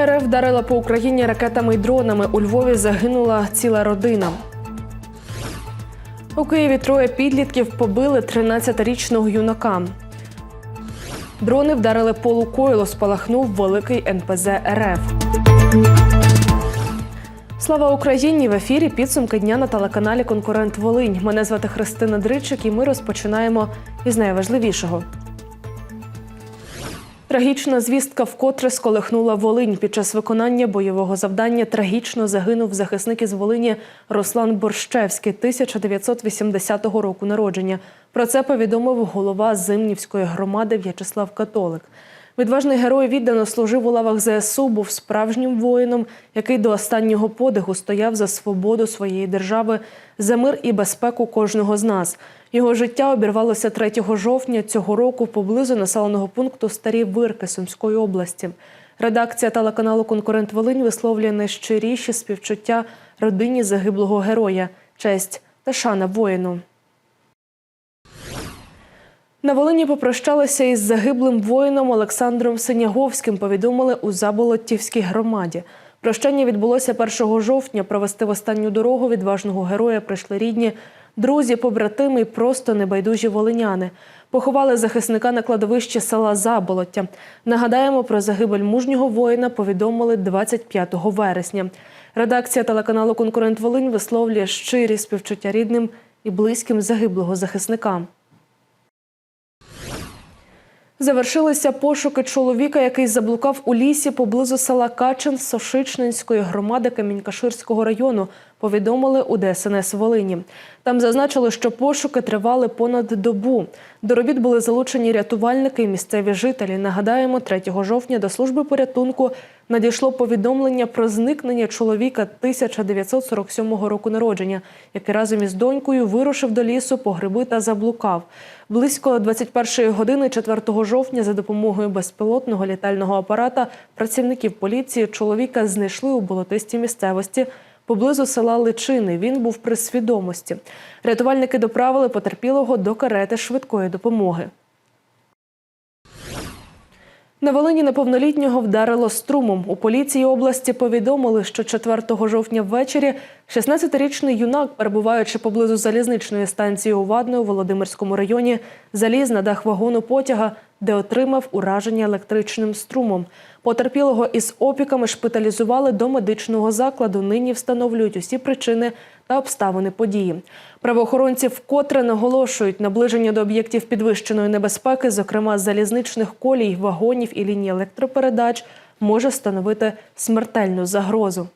РФ вдарила по Україні ракетами й дронами. У Львові загинула ціла родина. У Києві троє підлітків побили 13-річного юнака. Дрони вдарили по Лукойлу, спалахнув великий НПЗ РФ. Слава Україні! В ефірі підсумки дня на телеканалі Конкурент Волинь. Мене звати Христина Дричик, і ми розпочинаємо із найважливішого. Трагічна звістка вкотре сколихнула Волинь. Під час виконання бойового завдання трагічно загинув захисник із Волині Руслан Борщевський 1980 року народження. Про це повідомив голова Зимнівської громади В'ячеслав Католик. Відважний герой віддано служив у лавах ЗСУ, був справжнім воїном, який до останнього подиху стояв за свободу своєї держави, за мир і безпеку кожного з нас. Його життя обірвалося 3 жовтня цього року поблизу населеного пункту Старі Вирки Сумської області. Редакція телеканалу Конкурент Волинь висловлює найщиріші співчуття родині загиблого героя, честь та шана воїну. На Волині попрощалися із загиблим воїном Олександром Синяговським. Повідомили у Заболоттівській громаді. Прощання відбулося 1 жовтня. Провести в останню дорогу відважного героя прийшли рідні, друзі, побратими і просто небайдужі волиняни. Поховали захисника на кладовищі села Заболоття. Нагадаємо, про загибель мужнього воїна повідомили 25 вересня. Редакція телеканалу Конкурент Волинь висловлює щирі співчуття рідним і близьким загиблого захисника. Завершилися пошуки чоловіка, який заблукав у лісі поблизу села Качин Сошичненської громади Камінькаширського району. Повідомили у ДСНС Волині. Там зазначили, що пошуки тривали понад добу. До робіт були залучені рятувальники і місцеві жителі. Нагадаємо, 3 жовтня до служби порятунку надійшло повідомлення про зникнення чоловіка 1947 року народження, який разом із донькою вирушив до лісу по гриби та заблукав. Близько 21 години 4 жовтня за допомогою безпілотного літального апарата працівників поліції чоловіка знайшли у болотистій місцевості. Поблизу села Личини він був при свідомості. Рятувальники доправили потерпілого до карети швидкої допомоги. На Волині неповнолітнього вдарило струмом. У поліції області повідомили, що 4 жовтня ввечері 16-річний юнак, перебуваючи поблизу залізничної станції Увадної у Володимирському районі, заліз на дах вагону потяга, де отримав ураження електричним струмом. Потерпілого із опіками шпиталізували до медичного закладу. Нині встановлюють усі причини та обставини події. Правоохоронці вкотре наголошують наближення до об'єктів підвищеної небезпеки, зокрема залізничних колій, вагонів і ліній електропередач, може становити смертельну загрозу.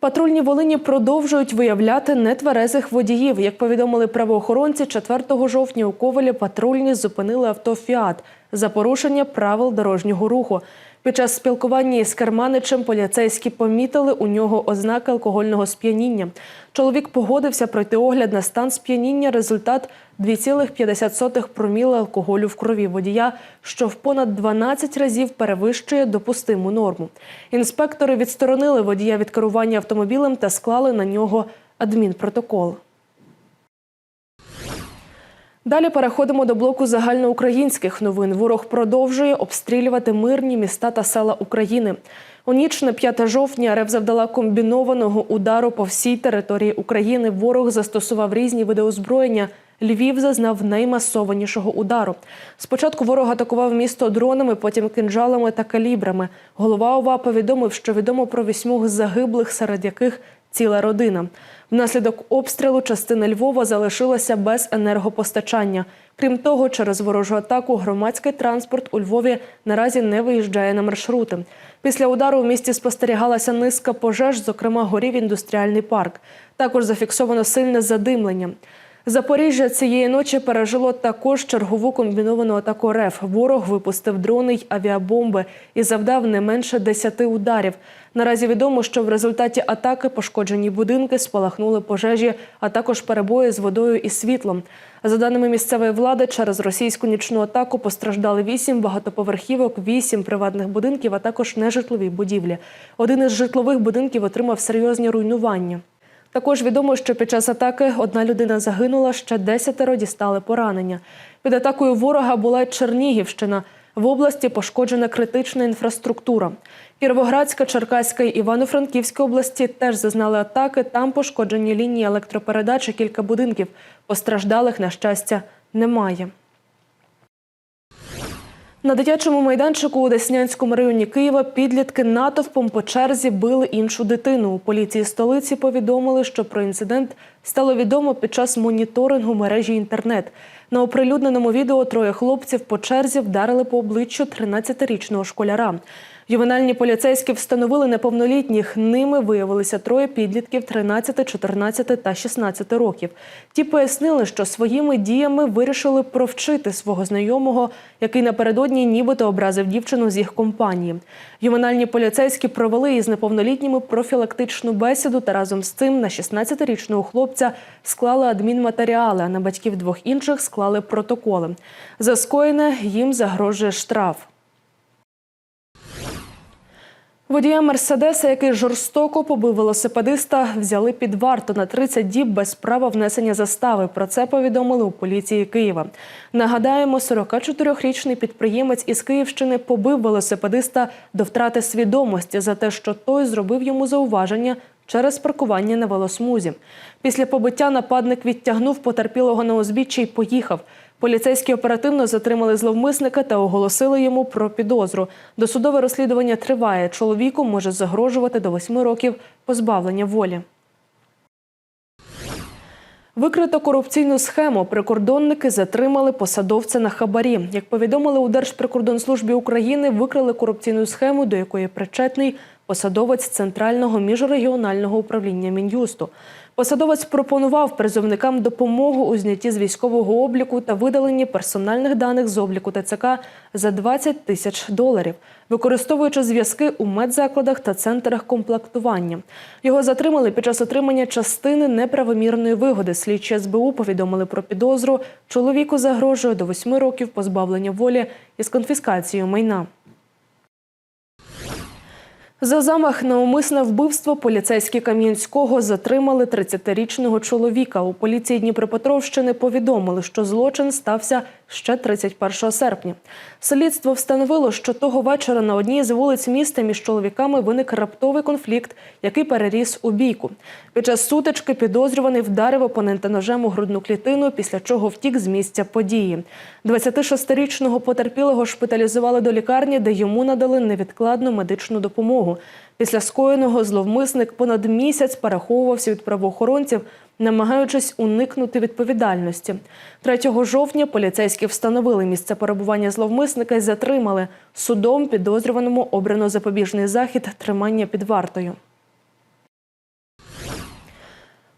Патрульні Волині продовжують виявляти нетверезих водіїв. Як повідомили правоохоронці, 4 жовтня у Ковалі патрульні зупинили авто «Фіат» за порушення правил дорожнього руху. Під час спілкування із керманичем поліцейські помітили у нього ознаки алкогольного сп'яніння. Чоловік погодився пройти огляд на стан сп'яніння. Результат 2,50 проміли алкоголю в крові водія, що в понад 12 разів перевищує допустиму норму. Інспектори відсторонили водія від керування автомобілем та склали на нього адмінпротокол. Далі переходимо до блоку загальноукраїнських новин. Ворог продовжує обстрілювати мирні міста та села України. У ніч на 5 жовтня РФ завдала комбінованого удару по всій території України. Ворог застосував різні види озброєння. Львів зазнав наймасованішого удару. Спочатку ворог атакував місто дронами, потім кинджалами та калібрами. Голова ОВА повідомив, що відомо про вісьмох загиблих, серед яких ціла родина. Внаслідок обстрілу частина Львова залишилася без енергопостачання. Крім того, через ворожу атаку громадський транспорт у Львові наразі не виїжджає на маршрути. Після удару в місті спостерігалася низка пожеж, зокрема горів індустріальний парк. Також зафіксовано сильне задимлення. Запоріжжя цієї ночі пережило також чергову комбіновану атаку РФ. Ворог випустив дрони й авіабомби і завдав не менше 10 ударів. Наразі відомо, що в результаті атаки пошкоджені будинки спалахнули пожежі, а також перебої з водою і світлом. За даними місцевої влади, через російську нічну атаку постраждали вісім багатоповерхівок, вісім приватних будинків, а також нежитлові будівлі. Один із житлових будинків отримав серйозні руйнування. Також відомо, що під час атаки одна людина загинула, ще десятеро дістали поранення. Під атакою ворога була Чернігівщина. В області пошкоджена критична інфраструктура. Кіровоградська, Черкаська і Івано-Франківська області теж зазнали атаки. Там пошкоджені лінії електропередач і кілька будинків. Постраждалих, на щастя, немає. На дитячому майданчику у Деснянському районі Києва підлітки натовпом по черзі били іншу дитину. У поліції столиці повідомили, що про інцидент стало відомо під час моніторингу мережі інтернет. На оприлюдненому відео троє хлопців по черзі вдарили по обличчю 13-річного школяра. Ювенальні поліцейські встановили неповнолітніх. Ними виявилися троє підлітків 13, 14 та 16 років. Ті пояснили, що своїми діями вирішили провчити свого знайомого, який напередодні нібито образив дівчину з їх компанії. Ювенальні поліцейські провели із неповнолітніми профілактичну бесіду та разом з цим на 16-річного хлопця склали адмінматеріали, а на батьків двох інших склали протоколи. За скоєне їм загрожує штраф. Водія Мерседеса, який жорстоко побив велосипедиста, взяли під варту на 30 діб без права внесення застави. Про це повідомили у поліції Києва. Нагадаємо, 44-річний підприємець із Київщини побив велосипедиста до втрати свідомості за те, що той зробив йому зауваження через паркування на велосмузі. Після побиття нападник відтягнув потерпілого на узбіччя і поїхав. Поліцейські оперативно затримали зловмисника та оголосили йому про підозру. Досудове розслідування триває. Чоловіку може загрожувати до восьми років позбавлення волі. Викрито корупційну схему. Прикордонники затримали посадовця на хабарі. Як повідомили у Держприкордонслужбі України, викрили корупційну схему, до якої причетний посадовець центрального міжрегіонального управління мін'юсту. Посадовець пропонував призовникам допомогу у знятті з військового обліку та видаленні персональних даних з обліку ТЦК за 20 тисяч доларів, використовуючи зв'язки у медзакладах та центрах комплектування. Його затримали під час отримання частини неправомірної вигоди. Слідчі СБУ повідомили про підозру. Чоловіку загрожує до 8 років позбавлення волі із конфіскацією майна. За замах на умисне вбивство поліцейські Кам'янського затримали 30-річного чоловіка. У поліції Дніпропетровщини повідомили, що злочин стався ще 31 серпня. Слідство встановило, що того вечора на одній з вулиць міста між чоловіками виник раптовий конфлікт, який переріс у бійку. Під час сутички підозрюваний вдарив опонента ножем у грудну клітину, після чого втік з місця події. 26-річного потерпілого шпиталізували до лікарні, де йому надали невідкладну медичну допомогу. Після скоєного зловмисник понад місяць переховувався від правоохоронців, намагаючись уникнути відповідальності. 3 жовтня поліцейські встановили місце перебування зловмисника і затримали. Судом підозрюваному обрано запобіжний захід тримання під вартою.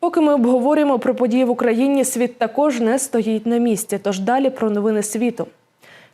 Поки ми обговорюємо про події в Україні, світ також не стоїть на місці. Тож далі про новини світу.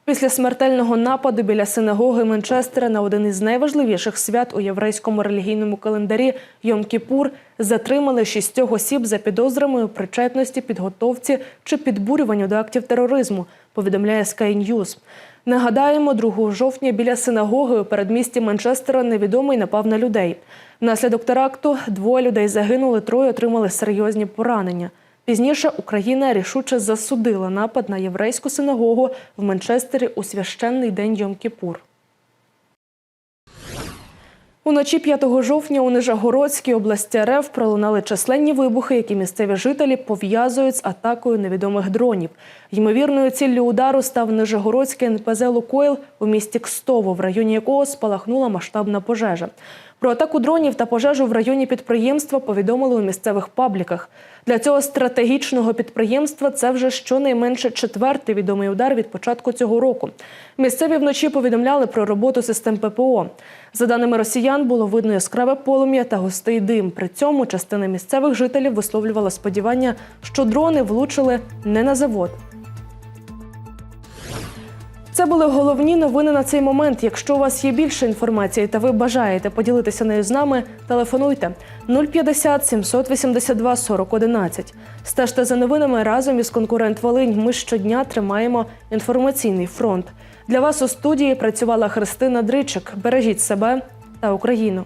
Після смертельного нападу біля синагоги Манчестера на один із найважливіших свят у єврейському релігійному календарі Йом-Кіпур затримали шістьох осіб за підозрами у причетності, підготовці чи підбурюванню до актів тероризму. Повідомляє Sky News. Нагадаємо, 2 жовтня біля синагоги у передмісті Манчестера невідомий напав на людей. Внаслідок теракту двоє людей загинули, троє отримали серйозні поранення. Пізніше Україна рішуче засудила напад на єврейську синагогу в Манчестері у священний день Йом-Кіпур. Уночі 5 жовтня у Нижегородській області РФ пролунали численні вибухи, які місцеві жителі пов'язують з атакою невідомих дронів. Ймовірною ціллю удару став Нижегородський НПЗ Лукойл у місті Кстово, в районі якого спалахнула масштабна пожежа. Про атаку дронів та пожежу в районі підприємства повідомили у місцевих пабліках. Для цього стратегічного підприємства це вже щонайменше четвертий відомий удар від початку цього року. Місцеві вночі повідомляли про роботу систем ППО. За даними росіян, було видно яскраве полум'я та густий дим. При цьому частина місцевих жителів висловлювала сподівання, що дрони влучили не на завод. Це були головні новини на цей момент. Якщо у вас є більше інформації та ви бажаєте поділитися нею з нами, телефонуйте 050 782 40 11. Стежте за новинами разом із конкурент Волинь. Ми щодня тримаємо інформаційний фронт. Для вас у студії працювала Христина Дричик. Бережіть себе та Україну.